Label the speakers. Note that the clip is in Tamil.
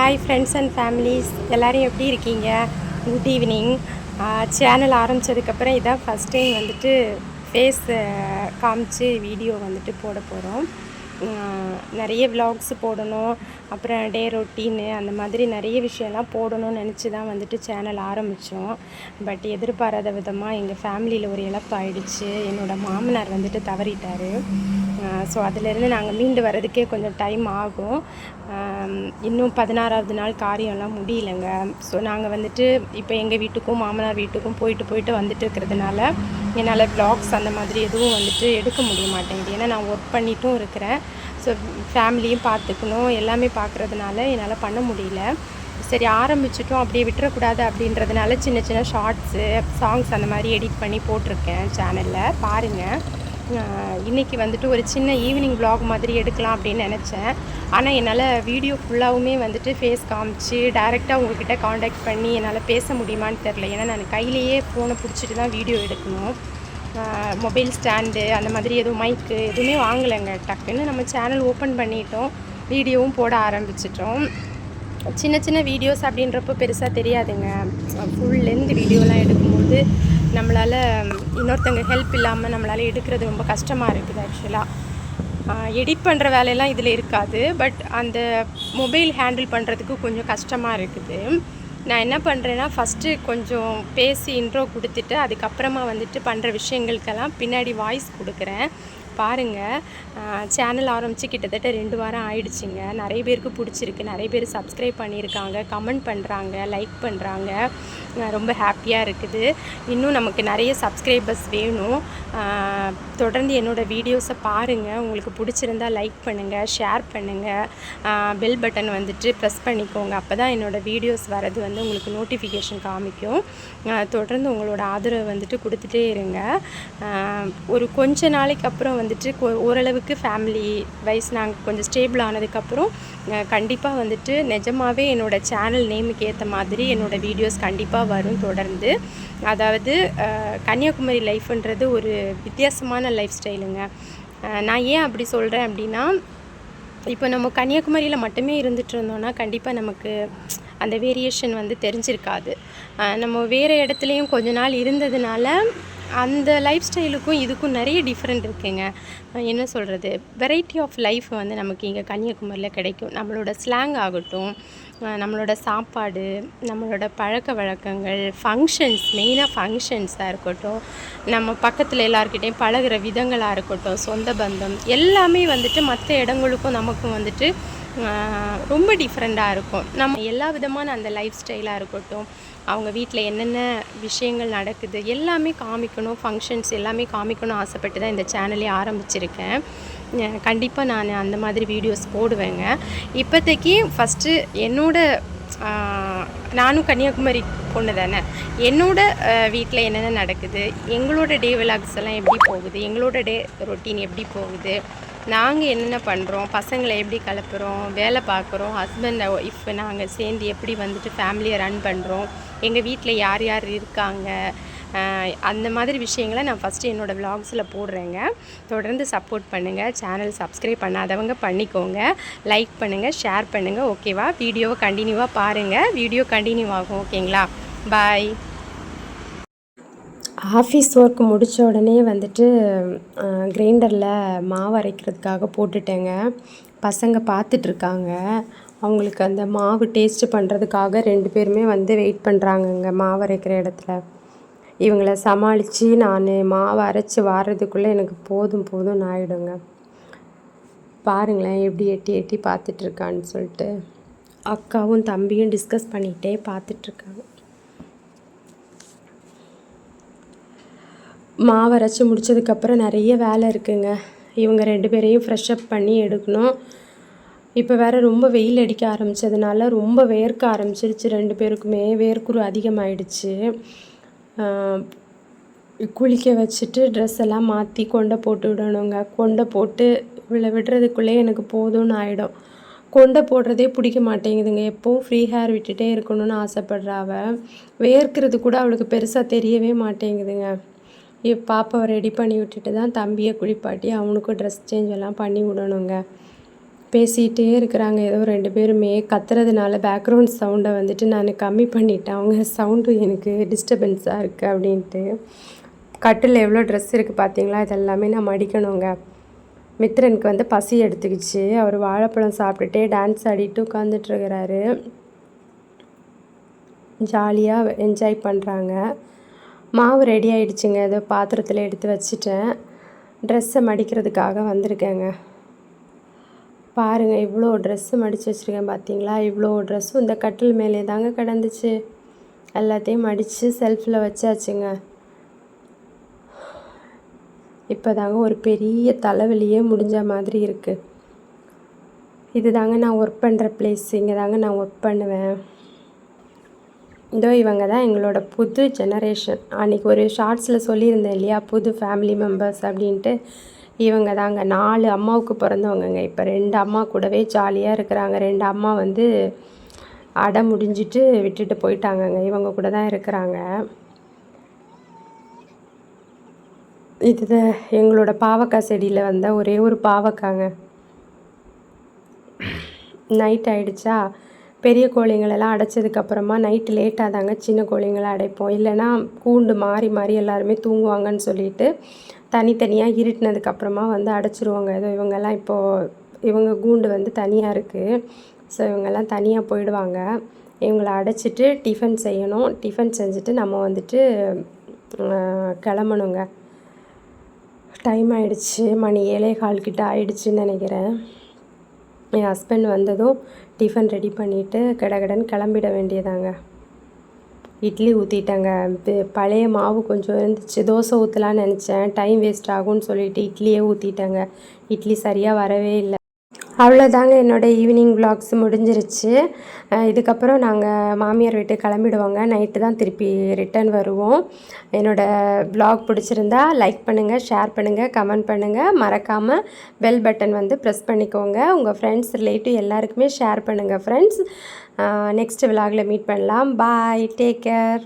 Speaker 1: ஹாய் ஃப்ரெண்ட்ஸ் அண்ட் ஃபேமிலிஸ் எல்லோரும் எப்படி இருக்கீங்க? குட் ஈவினிங் சேனல் ஆரம்பித்ததுக்கப்புறம் இதான் ஃபஸ்ட் டைம் வந்துட்டு ஃபேஸ் காமிச்சு வீடியோ வந்துட்டு போட போகிறோம் நிறைய விலாக்ஸ் போடணும். அப்புறம் டே ரொட்டீனு அந்த மாதிரி நிறைய விஷயம்லாம் போடணும்னு நினச்சி தான் வந்துட்டு சேனல் ஆரம்பித்தோம் பட் எதிர்பாராத விதமாக எங்கள் ஃபேமிலியில் ஒரு இழப்பு ஆயிடுச்சு. என்னோடய மாமனார் வந்துட்டு தவறிட்டார். ஸோ அதிலேருந்து நாங்கள் மீண்டு வரதுக்கே கொஞ்சம் டைம் ஆகும். இன்னும் பதினாறாவது நாள் காரியம்லாம் முடியலைங்க. ஸோ நாங்கள் வந்துட்டு இப்போ எங்கள் வீட்டுக்கும் மாமனார் வீட்டுக்கும் போயிட்டு போயிட்டு வந்துட்டு இருக்கிறதுனால என்னால் ப்ளாக்ஸ் அந்த மாதிரி எதுவும் வந்துட்டு எடுக்க முடிய மாட்டேங்குது. ஏன்னா நான் ஒர்க் பண்ணிட்டும் இருக்கிறேன். ஸோ ஃபேமிலியும் பார்த்துக்கணும். எல்லாமே பார்க்குறதுனால என்னால் பண்ண முடியல. சரி ஆரம்பிச்சிட்டோம். அப்படியே விட்டுறக்கூடாது அப்படின்றதுனால சின்ன சின்ன ஷார்ட்ஸு சாங்ஸ் அந்த மாதிரி எடிட் பண்ணி போட்டிருக்கேன் சேனலில் பாருங்கள் இன்றைக்கி வந்துட்டு ஒரு சின்ன ஈவினிங் ப்ளாக் மாதிரி எடுக்கலாம் அப்படின்னு நினச்சேன். ஆனால் என்னால் வீடியோ ஃபுல்லாகவுமே வந்துட்டு ஃபேஸ் காமிச்சு டைரெக்டாக உங்ககிட்ட காண்டாக்ட் பண்ணி என்னால் பேச முடியுமான்னு தெரில ஏன்னா நான் கையிலேயே ஃபோனை பிடிச்சிட்டு தான் வீடியோ எடுக்கணும். மொபைல் ஸ்டாண்டு அந்த மாதிரி எதுவும் மைக்கு எதுவுமே வாங்கலைங்க. டக்குன்னு நம்ம சேனல் ஓப்பன் பண்ணிட்டோம். வீடியோவும் போட ஆரம்பிச்சிட்டோம். சின்ன சின்ன வீடியோஸ் அப்படின்றப்போ பெருசாக தெரியாதுங்க. ஃபுல் லென்த் வீடியோலாம் எடுக்கும்போது நம்மளால் இன்னொருத்தங்க ஹெல்ப் இல்லாமல் நம்மளால் எடுக்கிறது ரொம்ப கஷ்டமாக இருக்குது ஆக்சுவலாக எடிட் பண்ணுற வேலையெல்லாம் இதில் இருக்காது. பட் அந்த மொபைல் ஹேண்டில் பண்ணுறதுக்கு கொஞ்சம் கஷ்டமாக இருக்குது. நான் என்ன பண்ணுறேன்னா ஃபஸ்ட்டு கொஞ்சம் பேசி இன்ட்ரோ கொடுத்துட்டு அதுக்கப்புறமா வந்துட்டு பண்ணுற விஷயங்களுக்கெல்லாம் பின்னாடி வாய்ஸ் கொடுக்குறேன். பாருங்கள் சேனல் ஆரம்பித்து கிட்டத்தட்ட ரெண்டு வாரம் ஆயிடுச்சுங்க. நிறைய பேருக்கு பிடிச்சிருக்கு. நிறைய பேர் சப்ஸ்கிரைப் பண்ணியிருக்காங்க கமெண்ட் பண்ணுறாங்க லைக் பண்ணுறாங்க ரொம்ப ஹாப்பியாக இருக்குது. இன்னும் நமக்கு நிறைய சப்ஸ்கிரைபர்ஸ் வேணும். தொடர்ந்து என்னோடய வீடியோஸை பாருங்கள் உங்களுக்கு பிடிச்சிருந்தா லைக் பண்ணுங்கள் ஷேர் பண்ணுங்கள் பெல் பட்டன் வந்துட்டு ப்ரெஸ் பண்ணிக்கோங்க. அப்போ தான் என்னோடய வீடியோஸ் வரது வந்து உங்களுக்கு நோட்டிஃபிகேஷன் காமிக்கும். தொடர்ந்து உங்களோட ஆதரவு வந்துட்டு கொடுத்துட்டே இருங்க. ஒரு கொஞ்ச நாளைக்கு அப்புறம் வந்துட்டு கொ- ஓரளவுக்கு ஃபேமிலி வைஸ் நாங்கள் கொஞ்சம் ஸ்டேபிள் ஆனதுக்கப்புறம் கண்டிப்பாக வந்துட்டு நிஜமாகவே என்னோடய சேனல் நேமுக்கு ஏற்ற மாதிரி என்னோடய வீடியோஸ் கண்டிப்பாக வரும் தொடர்ந்து. அதாவது கன்னியாகுமரி லைஃப்ன்றது ஒரு வித்தியாசமான லைஃப் ஸ்டைலுங்க. நான் ஏன் அப்படி சொல்கிறேன் அப்படின்னா இப்போ நம்ம கன்னியாகுமரியில் மட்டுமே இருந்துட்டு இருந்தோம்னா கண்டிப்பாக நமக்கு அந்த வேரியேஷன் வந்து தெரிஞ்சிருக்காது. நம்ம வேறு இடத்துலையும் கொஞ்ச நாள் இருந்ததுனால அந்த லைஃப் ஸ்டைலுக்கும் இதுக்கும் நிறைய டிஃப்ரெண்ட் இருக்குங்க. என்ன சொல்கிறது வெரைட்டி ஆஃப் லைஃப் வந்து நமக்கு இங்கே கன்னியாகுமரியில் கிடைக்கும். நம்மளோட ஸ்லாங் ஆகட்டும் நம்மளோட சாப்பாடு நம்மளோட பழக்க வழக்கங்கள் ஃபங்க்ஷன்ஸ் மெயினாக ஃபங்க்ஷன்ஸாக இருக்கட்டும் நம்ம பக்கத்தில் எல்லாருக்கிட்டையும் பழகுற விதங்களாக இருக்கட்டும் சொந்த பந்தம் எல்லாமே வந்துட்டு மற்ற இடங்களுக்கும் நமக்கும் வந்துட்டு ரொம்ப டிஃப்ரெண்ட்டாக இருக்கும். நம்ம எல்லா விதமான அந்த லைஃப் ஸ்டைலாக இருக்கட்டும் அவங்க வீட்டில் என்னென்ன விஷயங்கள் நடக்குது எல்லாமே காமிக்கணும் ஃபங்க்ஷன்ஸ் எல்லாமே காமிக்கணும் ஆசைப்பட்டு தான் இந்த சேனலே ஆரம்பிச்சிருக்கேன். கண்டிப்பாக நான் அந்த மாதிரி வீடியோஸ் போடுவேங்க. இப்போதைக்கு ஃபஸ்ட்டு என்னோட நானும் கன்னியாகுமரி பொண்ணு தானே. என்னோட வீட்டில் என்னென்ன நடக்குது எங்களோட டே விலாக்ஸ் எல்லாம் எப்படி போகுது எங்களோட டே ரொட்டீன் எப்படி போகுது நாங்கள் என்னென்ன பண்ணுறோம் பசங்களை எப்படி கலப்புறோம் வேலை பார்க்குறோம் ஹஸ்பண்ட் ஒய்ஃப் நாங்கள் சேர்ந்து எப்படி வந்துட்டு ஃபேமிலியை ரன் பண்ணுறோம் எங்கள் வீட்டில் யார் யார் இருக்காங்க அந்த மாதிரி விஷயங்களை நான் ஃபஸ்ட்டு என்னோடய விலாக்ஸில் போடுறேங்க. தொடர்ந்து சப்போர்ட் பண்ணுங்கள் சேனல் சப்ஸ்கிரைப் பண்ணாதவங்க பண்ணிக்கோங்க. லைக் பண்ணுங்கள் ஷேர் பண்ணுங்கள் ஓகேவா வீடியோவை கண்டினியூவாக பாருங்கள் வீடியோ கண்டினியூ ஆகும் ஓகேங்களா பாய் ஆஃபீஸ் ஒர்க் முடித்த உடனே வந்துட்டு கிரைண்டரில் மாவு அரைக்கிறதுக்காக போட்டுட்டேங்க. பசங்க பார்த்துட்ருக்காங்க அவங்களுக்கு அந்த மாவு டேஸ்ட்டு பண்ணுறதுக்காக ரெண்டு பேருமே வந்து வெயிட் பண்ணுறாங்கங்க மாவு அரைக்கிற இடத்துல. இவங்கள சமாளித்து நான் மாவு அரைச்சி வாரதுக்குள்ளே எனக்கு போதும் போதும்னு ஆகிடுங்க பாருங்களேன் எப்படி எட்டி எட்டி பார்த்துட்ருக்கான்னு சொல்லிட்டு. அக்காவும் தம்பியும் டிஸ்கஸ் பண்ணிகிட்டே பார்த்துட்ருக்காங்க. மாவு அரைச்சி முடிச்சதுக்கப்புறம் நிறைய வேலை இருக்குங்க. இவங்க ரெண்டு பேரையும் ஃப்ரெஷ் அப் பண்ணி எடுக்கணும். இப்போ வேறு ரொம்ப வெயில் அடிக்க ஆரம்பித்ததுனால ரொம்ப வேர்க்க ஆரம்பிச்சிருச்சு. ரெண்டு பேருக்குமே வேர்க்குரு அதிகமாகிடுச்சு குளிக்க வச்சுட்டு ட்ரெஸ் எல்லாம் மாற்றி கொண்டை போட்டு விடணுங்க. கொண்டை போட்டு இவ்வளோ விடுறதுக்குள்ளே எனக்கு போதும்னு ஆகிடும் கொண்டை போடுறதே பிடிக்க மாட்டேங்குதுங்க. எப்போவும் ஃப்ரீ ஹேர் விட்டுட்டே இருக்கணும்னு ஆசைப்படுறா வேர்க்கிறது கூட அவளுக்கு பெருசாக தெரியவே மாட்டேங்குதுங்க. பாப்பாவை ரெடி பண்ணி விட்டுட்டு தான் தம்பியை குளிப்பாட்டி அவனுக்கும் ட்ரெஸ் சேஞ்ச் எல்லாம் பண்ணி விடணுங்க. பேசிகிட்டே இருக்கிறாங்க. ஏதோ ரெண்டு பேருமே கத்துறதுனால பேக்ரவுண்ட் சவுண்டை வந்துட்டு நான் கம்மி பண்ணிட்டேன். அவங்க சவுண்டு எனக்கு டிஸ்டர்பன்ஸாக இருக்குது அப்படின்ட்டு. கட்டில் எவ்வளோ ட்ரெஸ் இருக்குது பார்த்தீங்களா இதெல்லாமே நான் மடிக்கணுங்க. மித்ரனுக்கு வந்து பசி எடுத்துக்கிச்சு. அவர் வாழைப்பழம் சாப்பிட்டுட்டே டான்ஸ் ஆடிட்டு உட்காந்துட்ருக்கிறாரு ஜாலியாக என்ஜாய் பண்ணுறாங்க மாவு ரெடி ஆகிடுச்சிங்க ஏதோ பாத்திரத்தில் எடுத்து வச்சுட்டேன். ட்ரெஸ்ஸை மடிக்கிறதுக்காக வந்திருக்கேங்க. பாருங்கள் இவ்வளோ ட்ரெஸ்ஸு மடித்து வச்சுருக்கேன் பார்த்தீங்களா இவ்வளோ ட்ரெஸ்ஸும் இந்த கட்டில் மேலே தாங்க கிடந்துச்சு. எல்லாத்தையும் மடித்து செல்ஃபில் வச்சாச்சுங்க. இப்போ தாங்க ஒரு பெரிய தலைவலியே முடிஞ்ச மாதிரி இருக்குது இது தாங்க நான் ஒர்க் பண்ணுற பிளேஸ் இங்கே தாங்க நான் ஒர்க் பண்ணுவேன். இதோ இவங்க தான் எங்களோட புது ஜெனரேஷன் அன்றைக்கி ஒரு ஷார்ட்ஸில் சொல்லியிருந்தேன் இல்லையா? புது ஃபேமிலி மெம்பர்ஸ் அப்படின்ட்டு. இவங்க தாங்க நாலு அம்மாவுக்கு பிறந்தவங்கங்க. இப்போ ரெண்டு அம்மா கூடவே ஜாலியாக இருக்கிறாங்க. ரெண்டு அம்மா வந்து அடை முடிஞ்சிட்டு விட்டுட்டு போயிட்டாங்கங்க. இவங்க கூட தான் இருக்கிறாங்க. இது எங்களோட பாவக்காய் செடியில் வந்த ஒரே ஒரு பாவக்காங்க. நைட் ஆயிடுச்சா? பெரிய கோழிங்களெல்லாம் அடைச்சதுக்கப்புறமா நைட்டு லேட்டாக தாங்க சின்ன கோழிங்களை அடைப்போம். இல்லைன்னா கூண்டு மாறி மாறி எல்லாருமே தூங்குவாங்கன்னு சொல்லிட்டு தனித்தனியாக இருட்டினதுக்கப்புறமா வந்து அடைச்சிருவாங்க. ஏதோ இவங்கெல்லாம் இப்போது இவங்க கூண்டு வந்து தனியாக இருக்குது ஸோ இவங்கெல்லாம் தனியாக போயிடுவாங்க. இவங்களை அடைச்சிட்டு டிஃபன் செய்யணும். டிஃபன் செஞ்சுட்டு நம்ம வந்துட்டு கிளம்பணுங்க. டைம் ஆகிடுச்சு மணி ஏழே கால் கிட்ட ஆயிடுச்சுன்னு நினைக்கிறேன். என் ஹஸ்பண்ட் வந்ததும் டிஃபன் ரெடி பண்ணிவிட்டு கடகடன் கிளம்பிட வேண்டியதாங்க. இட்லி ஊற்றிட்டேங்க பழைய மாவு கொஞ்சம் இருந்துச்சு. தோசை ஊற்றலான்னு நினச்சேன். டைம் வேஸ்ட் ஆகும்னு சொல்லிட்டு இட்லியே ஊற்றிட்டேங்க இட்லி சரியாக வரவே இல்லை. அவ்வளோதாங்க என்னோடய ஈவினிங் விளாக்ஸ் முடிஞ்சிருச்சு. இதுக்கப்புறம் நாங்கள் மாமியார் வீட்டுக்கு கிளம்பிடுவோங்க. நைட்டு தான் திருப்பி ரிட்டர்ன் வருவோம். என்னோடய ப்ளாக் பிடிச்சிருந்தா லைக் பண்ணுங்கள் ஷேர் பண்ணுங்கள் கமெண்ட் பண்ணுங்கள் மறக்காமல் பெல் பட்டன் வந்து ப்ரெஸ் பண்ணிக்கோங்க. உங்கள் ஃப்ரெண்ட்ஸ் ரிலேட்டிவ் எல்லாருக்குமே ஷேர் பண்ணுங்கள் ஃப்ரெண்ட்ஸ் நெக்ஸ்ட் விலாகில் மீட் பண்ணலாம். Bye take care